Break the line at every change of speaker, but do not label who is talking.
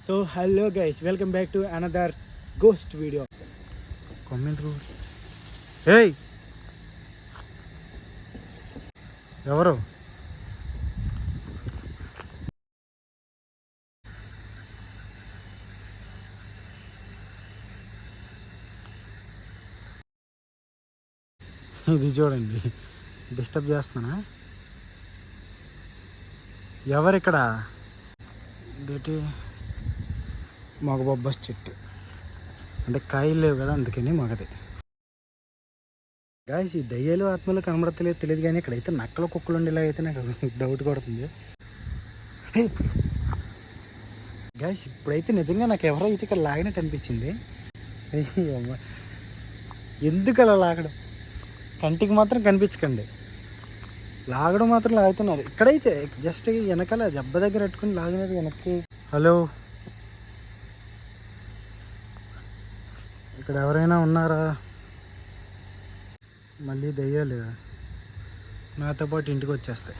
So hello guys welcome back to another ghost video
comment ఏయ్! ఎవరు? ఇది చూడండి. డిస్టర్బ్ చేస్తున్నా ఎవరిక్కడ? ఇదేంటి మగ బొబ్బస్ చెట్టు. అంటే కాయలు లేవు కదా అందుకని మగది. గాయస్ ఈ దయ్యాలు ఆత్మలు కనబడతలేదు తెలియదు కానీ ఇక్కడైతే నక్కల కుక్కలు ఉండేలా అయితే నాకు డౌట్ కొడుతుంది. గాయస్ ఇప్పుడైతే నిజంగా నాకు ఎవరో అయితే ఇక్కడ లాగినట్టు అనిపించింది. ఎందుకు అలా లాగడం? కంటికి మాత్రం కనిపించకండి. లాగడం మాత్రం లాగుతున్నారు. ఇక్కడైతే జస్ట్ వెనకాల జబ్బ దగ్గర పెట్టుకుని లాగినది వెనక్కి. హలో ఇక్కడ ఎవరైనా ఉన్నారా? మళ్ళీ దయ్యాలు. నాతో పాటు ఇంటికి వచ్చేస్తాయి.